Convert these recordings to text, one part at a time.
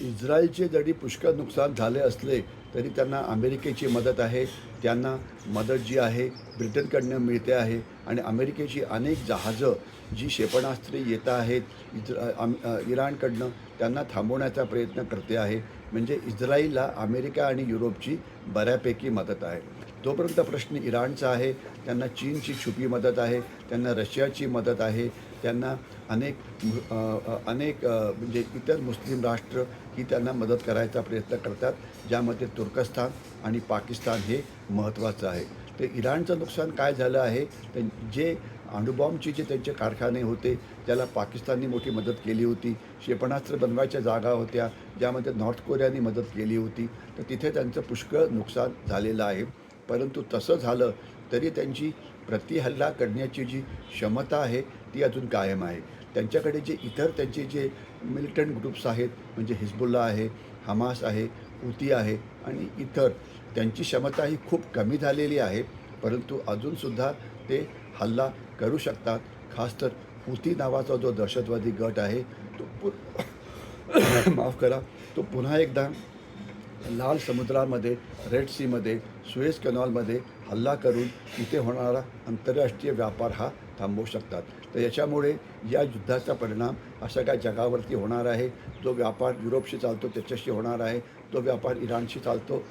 इस्रायलचे जरी पुष्कळ नुकसान झाले असले तरी त्यांना अमेरिकेची मदत आहे. त्यांना मदत जी आहे ब्रिटनकडनं मिळते आहे. आणि अमेरिकेची अनेक जहाजं जी क्षेपणास्त्रे येत आहेत इज्रा इराणकडनं त्यांना थांबवण्याचा प्रयत्न करते आहे. म्हणजे इस्रायलला अमेरिका आणि युरोपची बऱ्यापैकी मदत आहे. तोपर्यंत प्रश्न इराणचा आहे त्यांना चीनची छुपी मदत आहे त्यांना रशियाची मदत आहे त्यांना अनेक अनेक म्हणजे इतर मुस्लिम राष्ट्र ही त्यांना मदत करायचा प्रयत्न करतात ज्यामध्ये तुर्कस्तान आणि पाकिस्तान हे महत्त्वाचं आहे. तर इराणचं नुकसान काय झालं आहे? तर जे अणुबॉम्बचे जे त्यांचे कारखाने होते त्याला पाकिस्ताननी मोठी मदत केली होती क्षेपणास्त्र बनवायच्या जागा होत्या ज्यामध्ये नॉर्थ कोरियाने मदत केली होती तर तिथे त्यांचं पुष्कळ नुकसान झालेलं आहे. परंतु तसं झालं तरी त्यांची प्रतिहल्ला करण्याची जी क्षमता आहे ती अजून कायम आहे. त्यांच्याकडे जे इतर त्यांचे जे मिलिटंट ग्रुप्स आहेत म्हणजे हिजबुल्ला आहे हमास आहे उती आहे आणि इतर त्यांची क्षमता ही खूप कमी झालेली आहे परंतु अजूनसुद्धा ते हल्ला करू शकतात. खास तर उती नावाचा जो दहशतवादी गट आहे तो पु माफ करा तो पुन्हा एकदा लाल समुद्रामध्ये रेड सीमध्ये सुएज कॅनॉलमध्ये हल्ला करून इथे होणारा आंतरराष्ट्रीय व्यापार हा थांबवू शकतात. तर याच्यामुळे या युद्धाचा परिणाम अशा काय जगावरती होणार आहे. जो व्यापार युरोपशी चालतो त्याच्याशी होणार आहे. जो व्यापार इराणशी चालतो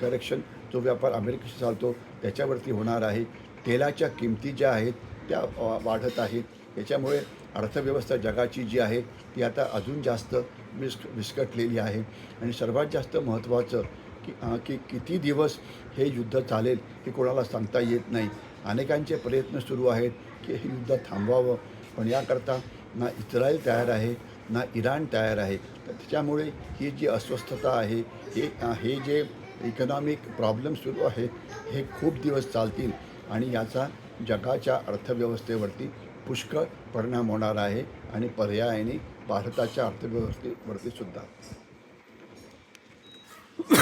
करेक्शन जो व्यापार अमेरिकेशी चालतो त्याच्यावरती होणार आहे. तेलाच्या किमती ज्या आहेत त्या वाढत आहेत. याच्यामुळे अर्थव्यवस्था जगाची जी आहे ती आता अजून जास्त विस्क विस्कटलेली आहे. आणि सर्वात जास्त महत्त्वाचं की की किती दिवस हे युद्ध चालेल हे कोणाला सांगता येत नाही. अनेकांचे प्रयत्न सुरू आहेत की हे युद्ध थांबवावं. पण याकरता ना इस्रायल तयार आहे ना इराण तयार आहे. तर त्याच्यामुळे ही जी अस्वस्थता आहे हे हे जे इकॉनॉमिक प्रॉब्लेम सुरू आहे हे खूप दिवस चालतील. आणि याचा जगाच्या अर्थव्यवस्थेवरती पुष्कळ परिणाम होणार आहे आणि पर्यायाने भारताच्या अर्थव्यवस्थेवरती सुद्धा.